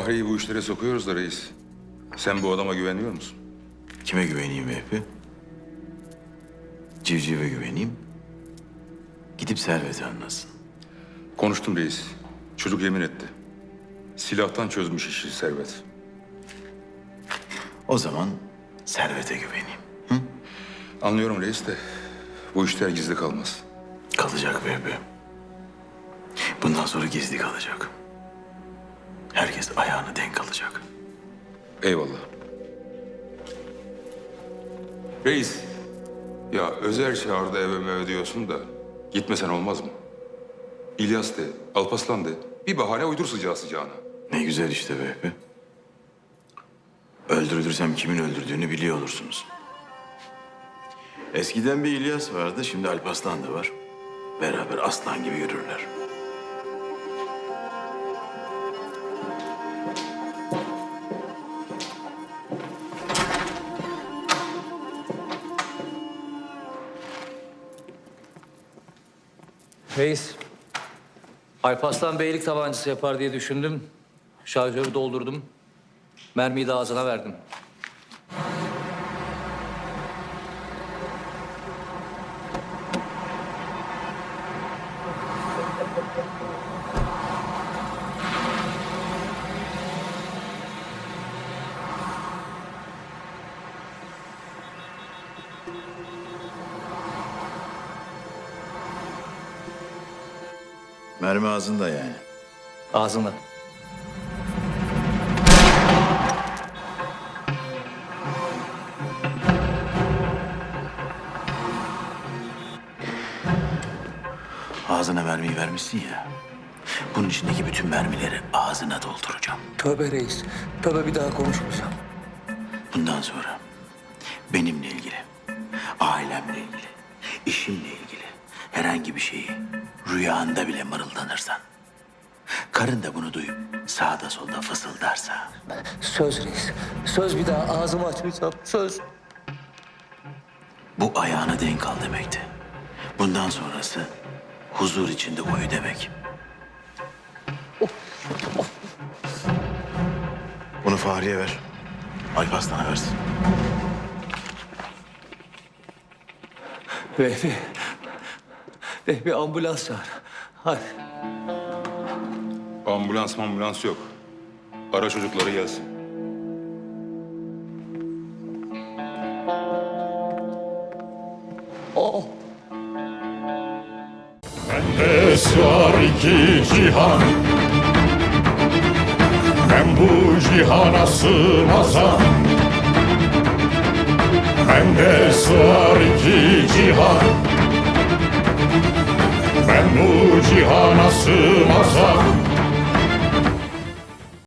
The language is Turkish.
Fahri'yi bu işlere sokuyoruz da reis. Sen bu adama güveniyor musun? Kime güveneyim Vehbi? Civciv'e güveneyim. Gidip serveti anlasın. Konuştum reis. Çocuk yemin etti. Silahtan çözmüş işi servet. O zaman servete güveneyim. Anlıyorum reis de bu işler gizli kalmaz. Kalacak Vehbi. Bundan sonra gizli kalacak. Herkes ayağını denk alacak. Eyvallah. Reis, ya Özer çağırdı eve meve diyorsun da gitmesen olmaz mı? İlyas de, Alpaslan de. Bir bahane uydur sıcağı sıcağına. Ne güzel işte Vehbi. Öldürülürsem kimin öldürdüğünü biliyor olursunuz. Eskiden bir İlyas vardı, şimdi Alparslan da var. Beraber aslan gibi yürürler. Reis, Alparslan beylik tabancası yapar diye düşündüm. Şarjörü doldurdum. Mermiyi de ağzına verdim. Mermi ağzında yani. Ağzına. Ağzına mermiyi vermişsin ya. Bunun içindeki bütün mermileri ağzına dolduracağım. Tövbe reis. Tövbe bir daha konuşmayacağım. Bundan sonra benimle ilgili, ailemle ilgili, işimle ilgili herhangi bir şeyi rüyanda bile mırıldanırsan, karın da bunu duyup sağda solda fısıldarsa, Söz reis. Söz bir daha ağzımı açmayacağım. Söz. bu ayağına denk al demekti. Bundan sonrası huzur içinde uyu demek. Bunu Fahriye ver. Alparslan'a versin. Vehbi. Vehbi ambulans çağır. Hadi. Ambulans ambulans yok. Ara çocukları gelsin. Oh. Bendes var iki cihan Ben bu cihana sığmazam Bendes var iki cihan cihana sığmazam